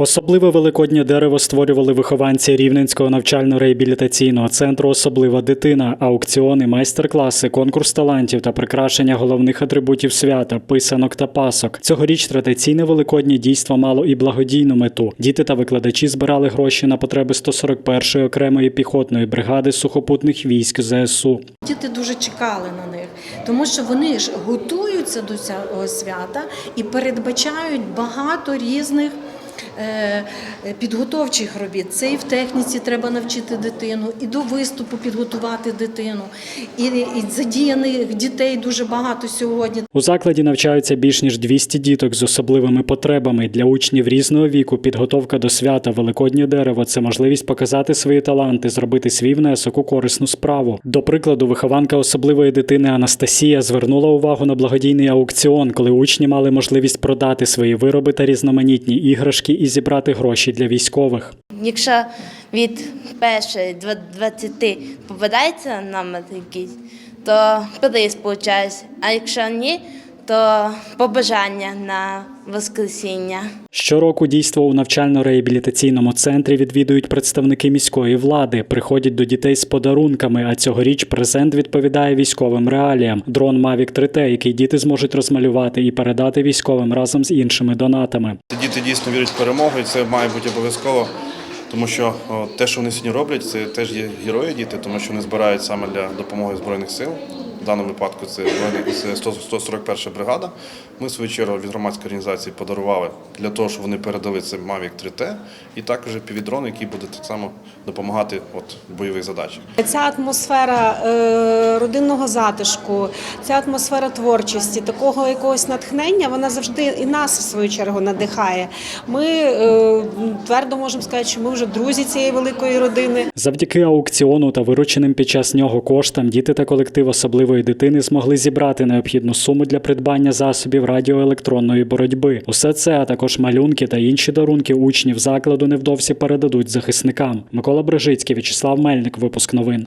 Особливе великоднє дерево створювали вихованці Рівненського навчально-реабілітаційного центру Особлива дитина, аукціони, майстер-класи, конкурс талантів та прикрашення головних атрибутів свята, писанок та пасок. Цьогоріч традиційне великоднє дійство мало і благодійну мету. Діти та викладачі збирали гроші на потреби 141-ї окремої піхотної бригади сухопутних військ ЗСУ. Діти дуже чекали на них, тому що вони ж готуються до цього свята і передбачають багато різних. Е, Підготовчих робіт це і в техніці треба навчити дитину, і до виступу підготувати дитину, і, і задіяних дітей дуже багато сьогодні. У закладі навчаються більш ніж 200 діток з особливими потребами. Для учнів різного віку підготовка до свята Великоднє дерево це можливість показати свої таланти, зробити свій внесок у корисну справу. До прикладу, вихованка особливої дитини Анастасія звернула увагу на благодійний аукціон, коли учні мали можливість продати свої вироби та різноманітні іграшки і зібрати гроші для військових. Якщо від першої до 20 попадається номер якийсь, то приз получається, а якщо ні, то побажання на воскресіння. Щороку дійство у навчально-реабілітаційному центрі відвідують представники міської влади, приходять до дітей з подарунками. А цьогоріч презент відповідає військовим реаліям. Дрон Mavic 3T, який діти зможуть розмалювати і передати військовим разом з іншими донатами. Діти дійсно вірять в перемогу, і це має бути обов'язково. Тому що те, що вони сьогодні роблять, це теж є герої діти, тому що вони збирають саме для допомоги Збройних сил. Даному випадку це Збройні- це 100 141 бригада. Ми, в свою чергу, від громадської організації подарували для того, щоб вони передали це Mavic 3T і також півідрон, який буде так само допомагати от, бойових задачах. Ця атмосфера е, родинного затишку, ця атмосфера творчості, такого якогось натхнення, вона завжди і нас в свою чергу надихає. Ми е, твердо можемо сказати, що ми вже друзі цієї великої родини. Завдяки аукціону та вирученим під час нього коштам діти та колектив особливої дитини змогли зібрати необхідну суму для придбання засобів радіоелектронної боротьби. Усе це, а також малюнки та інші дарунки учнів закладу невдовзі передадуть захисникам. Микола Брижицький, В'ячеслав Мельник. Випуск новин.